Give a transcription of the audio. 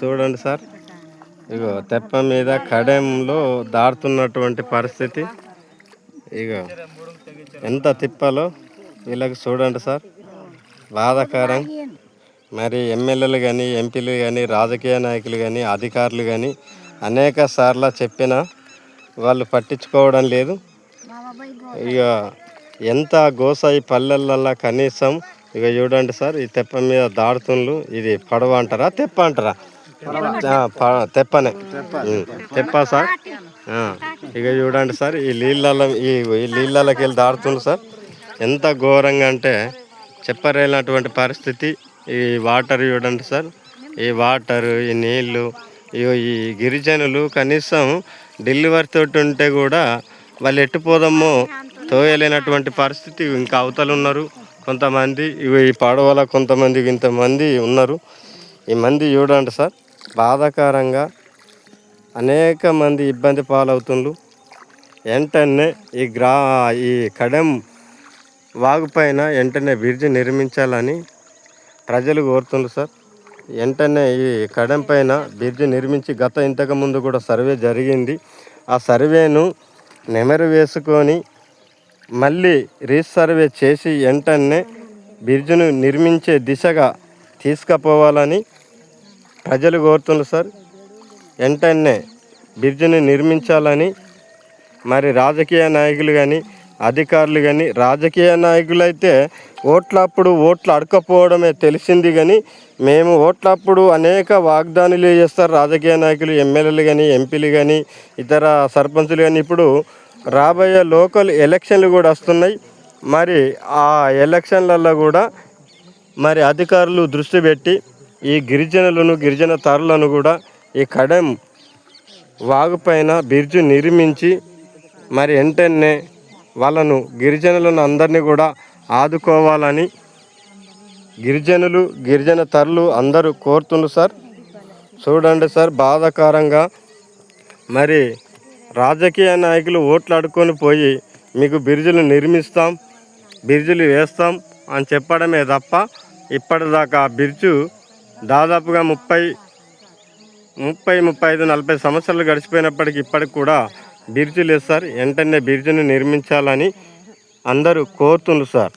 చూడండి సార్. ఇగో తెప్ప మీద కడెంలో దాడుతున్నటువంటి పరిస్థితి. ఇగో ఎంత తిప్పాలో వీళ్ళకి చూడండి సార్. బాధాకరం. మరి ఎమ్మెల్యేలు కానీ ఎంపీలు కానీ రాజకీయ నాయకులు కానీ అధికారులు కానీ అనేక సార్లు చెప్పినా వాళ్ళు పట్టించుకోవడం లేదు. ఇక ఎంత గోస ఈ పల్లెలల్లో కనీసం ఇక చూడండి సార్ ఈ తెప్ప మీద దాడుతుండ్లు ఇది పడవ అంటారా తెప్ప అంటారా? తెప్పనే. తెప్ప. సార్. ఇక చూడండి సార్ ఈ నీళ్ళల్లో ఈ నీళ్ళకి వెళ్ళి దాడుతుండ్రు సార్. ఎంత ఘోరంగా అంటే చెప్పలేనటువంటి పరిస్థితి. ఈ వాటర్ చూడండి సార్. ఈ వాటర్ ఈ నీళ్ళు ఈ గిరిజనులు కనీసం డెలివరీ తోటి ఉంటే కూడా వాళ్ళు ఎట్టుపోదామో తోయలేనటువంటి పరిస్థితి. ఇంకా అవతలు ఉన్నారు కొంతమంది ఇగో ఈ పడవల కొంతమంది ఇంతమంది ఉన్నారు. ఈ మంది చూడండి సార్. బాధాకరంగా అనేక మంది ఇబ్బంది పాలవుతుండ్రు వెంటనే ఈ గ్రా ఈ కడెం వాగుపైన వెంటనే బ్రిడ్జ్ నిర్మించాలని ప్రజలు కోరుతుండ్రు సార్. వెంటనే ఈ కడెం పైన బ్రిడ్జ్ నిర్మించి గత ఇంతకు ముందు కూడా సర్వే జరిగింది. ఆ సర్వేను నెమరు వేసుకొని మళ్ళీ రీసర్వే చేసి వెంటనే బ్రిడ్జ్ను నిర్మించే దిశగా తీసుకుపోవాలని ప్రజలు కోరుతున్నారు సార్. వెంటనే బ్రిడ్జిని నిర్మించాలని మరి రాజకీయ నాయకులు కానీ అధికారులు కానీ రాజకీయ నాయకులు అయితే ఓట్లప్పుడు ఓట్లు అడకపోవడమే తెలిసింది కానీ మేము ఓట్లప్పుడు అనేక వాగ్దానాలు చేస్తారు. రాజకీయ నాయకులు ఎమ్మెల్యేలు కానీ ఎంపీలు కానీ ఇతర సర్పంచులు కానీ ఇప్పుడు రాబోయే లోకల్ ఎలక్షన్లు కూడా వస్తున్నాయి. మరి ఆ ఎలక్షన్లలో కూడా మరి అధికారులు దృష్టి పెట్టి ఈ గిరిజనులను గిరిజన తరులను కూడా ఈ కడెం వాగుపైన బిర్జు నిర్మించి మరి వెంటనే వాళ్ళను గిరిజనులను అందరినీ కూడా ఆదుకోవాలని గిరిజనులు గిరిజన తరలు అందరూ కోరుతుండ్రు సార్. చూడండి సార్ బాధాకరంగా మరి రాజకీయ నాయకులు ఓట్లు అడుక్కొని పోయి మీకు బిర్జులు నిర్మిస్తాం బిర్జులు వేస్తాం అని చెప్పడమే తప్ప ఇప్పటిదాకా ఆ బిర్జు దాదాపుగా ముప్పై ముప్పై ముప్పై ఐదు నలభై సంవత్సరాలు గడిచిపోయినప్పటికీ ఇప్పటికి కూడా బ్రిడ్జ్ లేదు సార్. వెంటనే బిర్జును నిర్మించాలని అందరూ కోరుతున్నారు సార్.